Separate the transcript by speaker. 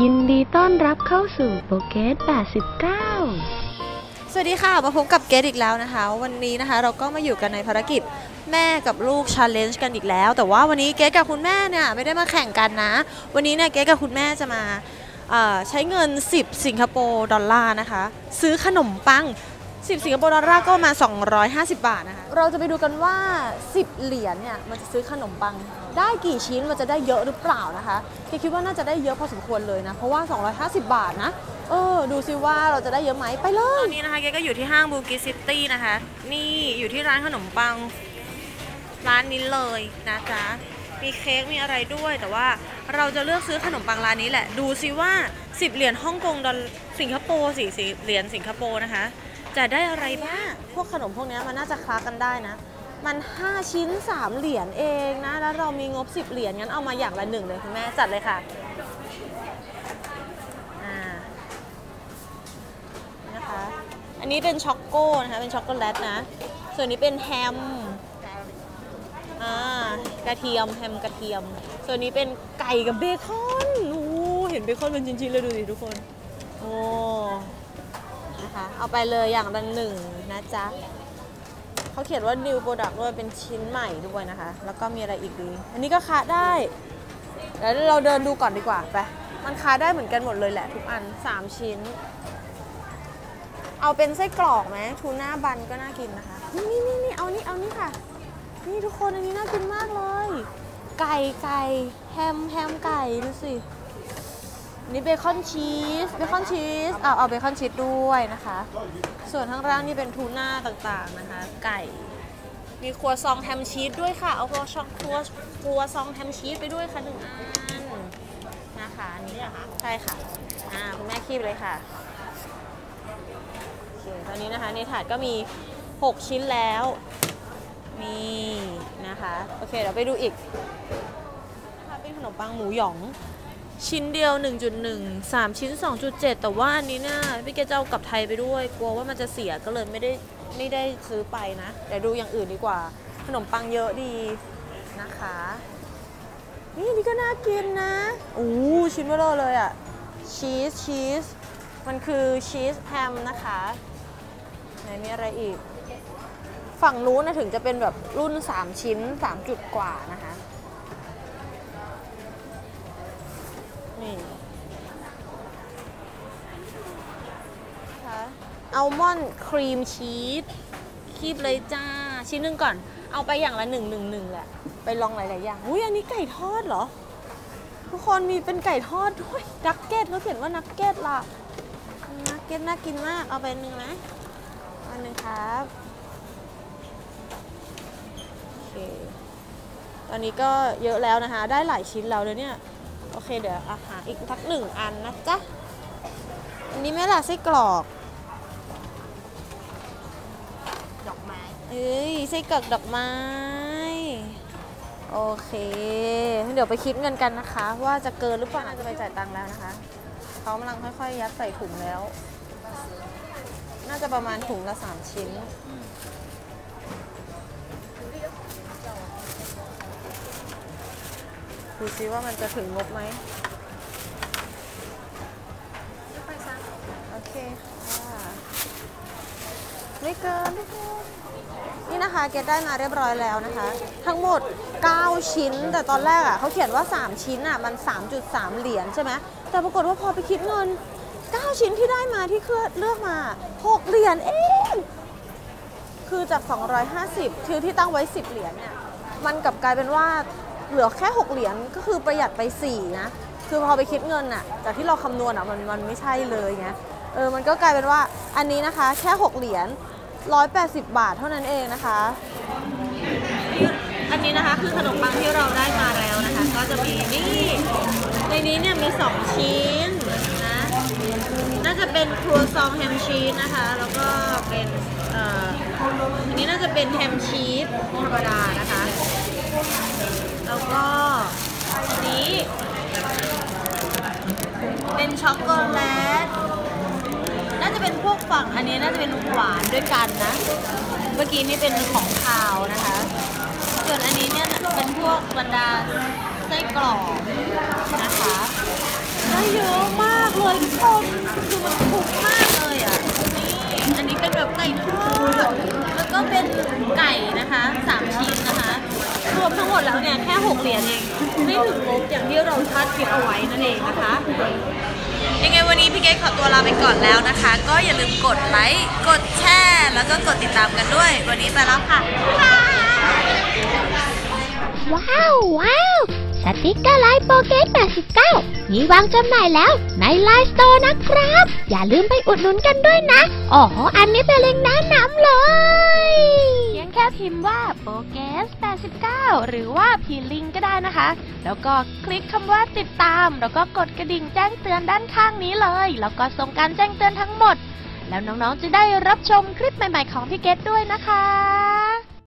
Speaker 1: ยินดีต้อนรับเข้าสู่โปเกต89
Speaker 2: สวัสดีค่ะ มาพบกับเกดอีกแล้วนะคะ วันนี้นะคะเราก็มาอยู่กันในภารกิจแม่กับลูกชาเลนจ์กันอีกแล้ว แต่ว่าวันนี้เกดกับคุณแม่เนี่ยไม่ได้มาแข่งกันนะ วันนี้เนี่ยเกดกับคุณแม่จะมาเอ่อใช้เงิน 10 สิงคโปร์ดอลลาร์นะคะ ซื้อขนมปัง 10 สิงคโปร์ดอลลาร์ก็มา 250 บาทนะคะ เราจะไปดูกันว่า 10 เหรียญเนี่ยมันจะซื้อขนมปัง ได้กี่ชิ้นมันจะได้เยอะหรือเปล่านะคะเกดคิดว่าน่าจะได้เยอะพอสมควรเลยนะ เพราะว่า 250 บาทนะ เออ ดูซิว่าเราจะได้เยอะไหมไปเลยตอนนี้นะคะเกก็อยู่ที่ห้างบูกิซิตี้นะคะ นี่อยู่ที่ร้านขนมปัง ร้านนี้เลยนะจ๊ะมีเค้กมีอะไรด้วย แต่ว่าเราจะเลือกซื้อขนมปังร้านนี้แหละ ดูซิว่า 10 เหรียญฮ่องกงดอลสิงคโปร์สี่สิเหรียญสิงคโปร์นะคะ จะได้อะไรบ้างพวกขนมพวกเนี้ยมันน่าจะคลากันได้นะ มัน 5 ชิ้น 3 เหรียญเองนะ แล้วเรามีงบ 10 เหรียญงั้นเอามาอย่างละหนึ่งเลยคุณแม่จัดเลยค่ะอ่านะคะอันนี้เป็นช็อกโก้นะคะเป็นช็อกโกแลตนะ ส่วนนี้เป็นแฮมอ่ากระเทียมแฮมกระเทียม ส่วนนี้เป็นไก่กับเบคอนโอ้เห็นเบคอนเป็นชิ้นๆเลยดูสิทุกคนโอ้นะคะเอาไปเลยอย่างละหนึ่งนะจ๊ะ เขาเขียนว่า new product ด้วยเป็นชิ้นใหม่ด้วยนะคะ แล้วก็มีอะไรอีกดี อันนี้ก็ค้าได้แล้วเราเดินดูก่อนดีกว่าไปมันค้าได้เหมือนกันหมดเลยแหละทุกอัน 3 ชิ้น เอาเป็นไส้กรอกไหมทูน่าบันก็น่ากินนะคะ นี่นี่นี่นี่เอานี่เอานี่ค่ะ นี่ทุกคนอันนี้น่ากินมากเลย ไก่ไก่แฮมแฮมไก่ดูสิ นี่เบคอนชีส เบคอนชีส เอาเอาเบคอนชีสด้วยนะคะ ส่วนข้างล่างนี่เป็นทูน่าต่างๆนะคะ ไก่ มีครัวซองแฮมชีสด้วยค่ะ เอาครัวซองครัวครัวซองแฮมชีสไปด้วยค่ะหนึ่งอันนะคะอันนี้เหรอคะ ใช่ค่ะ อ่าคุณแม่คีบเลยค่ะโอเคตอนนี้นะคะในถาดก็มี 6 ชิ้นแล้ว นี่นะคะ โอเคเดี๋ยวไปดูอีกนะคะเป็นขนมปังหมูหยอง ชิ้นเดียว 1.1 3 ชิ้น 2.7 แต่ว่าอันนี้เนี่ยพี่เกจะเอากลับไทยไปด้วย กลัวว่ามันจะเสียก็เลยไม่ได้ไม่ได้ซื้อไปนะเดี๋ยวดูอย่างอื่นดีกว่า ขนมปังเยอะดีนะคะ นี่นี่ก็น่ากินนะโอ้ชิ้นเบลอเลยอะชีสชีสมันคือชีสแฮมนะคะไหนมีอะไรอีก ฝั่งนู้นนะถึงจะเป็นแบบรุ่น 3 ชิ้น 3 จุดกว่านะคะ นี่อัลมอนด์ครีมชีสคีบเลยจ้า ชิ้นหนึ่งก่อน เอาไปอย่างละหนึ่งหนึ่งหนึ่งแหละ ไปลองหลาย ๆ อย่าง อุ้ยอันนี้ไก่ทอดเหรอ ทุกคนมีเป็นไก่ทอดด้วยนักเก็ตเขาเขียนว่านักเก็ตล่ะนักเก็ตน่ากินมาก เอาไปหนึ่งนะอันหนึ่งครับโอเคตอนนี้ก็เยอะแล้วนะคะ ได้หลายชิ้นแล้วเลยเนี่ย เคเดี๋ยวอาหารอีกทักหนึ่งอันนะจ๊ะ อันนี้ไม่ล่ะไส้กรอก
Speaker 3: ดอกไม้
Speaker 2: เอ้ยไส้กรอกดอกไม้ โอเค เดี๋ยวไปคิดเงินกันนะคะ ว่าจะเกินหรือเปล่าจะไปจ่ายตังค์แล้วนะคะ เขากำลังค่อยๆ ยัดใส่ถุงแล้ว น่าจะประมาณถุงละสามชิ้น ดูซิว่ามันจะถึงงบไหมโอเคค่ะไม่เกินไม่เกินนี่นะคะเกดได้มาเรียบร้อยแล้วนะคะ ทั้งหมด 9 ชิ้น แต่ตอนแรกอะเขาเขียนว่า 3 ชิ้นอะมัน 3.3 เหรียญใช่ไหมแต่ปรากฏว่าพอไปคิดเงิน 9 ชิ้นที่ได้มาที่เลือเลือกมา 6 เหรียญเองคือจาก 250 คือที่ตั้งไว้ 10 เหรียญเนี่ย มันกลับกลายเป็นว่า เหลือแค่ 6 เหรียญก็คือประหยัดไป 4 นะ คือพอไปคิดเงินอะจากที่เราคำนวณอะมันมันไม่ใช่เลยไงเออมันก็กลายเป็นว่าอันนี้นะคะแค่ 6 เหรียญ180 บาทเท่านั้นเองนะคะ อันนี้นะคะคือขนมปังที่เราได้มาแล้วนะคะ ก็จะมีนี่ในนี้เนี่ยมี 2 ชิ้นนะน่าจะเป็นครัวซองแฮมชีสนะคะ แล้วก็เป็นเอ่ออันนี้น่าจะเป็นแฮมชีสธรรมดานะคะ แล้วก็อันนี้ เป็นช็อกโกแลต น่าจะเป็นพวกฝั่งอันนี้น่าจะเป็นหวานด้วยกันนะ เมื่อกี้นี่เป็นของคาวนะคะ ส่วนอันนี้เนี่ยเป็นพวกบรรดาไส้กรอกนะคะได้เยอะมากเลยทุกคนคือมันคุ้มมากเลยอะนี่อันนี้เป็นแบบไก่ทอดแล้วก็เป็นไก่นะคะสามชิ้นนะ ไม่ถึงงบอย่างที่เราคาดคิดเอาไว้นั่นเองนะคะ ยังไงวันนี้พี่เกดขอตัวลาไปก่อนแล้วนะคะ ก็อย่าลืมกดไลค์ กดแชร์ แล้วก็กดติดตามกันด้วย วันนี้ไปแล้วค่ะ
Speaker 1: ว้าวว้าว สติกเกอร์ไลน์โปเกต89 มีวางจำหน่ายแล้วในไลน์สโตร์นะครับ อย่าลืมไปอุดหนุนกันด้วยนะอ๋ออันนี้เป็นเล็งก์แนะนำเลยเพียงแค่พิมพ์ว่าโปเกส89 หรือว่าพีลิงก็ได้นะคะ แล้วก็คลิกคำว่าติดตาม แล้วก็กดกระดิ่งแจ้งเตือนด้านข้างนี้เลย แล้วก็ส่งการแจ้งเตือนทั้งหมด แล้วน้องๆจะได้รับชมคลิปใหม่ ๆ ของพี่เกดด้วยนะคะ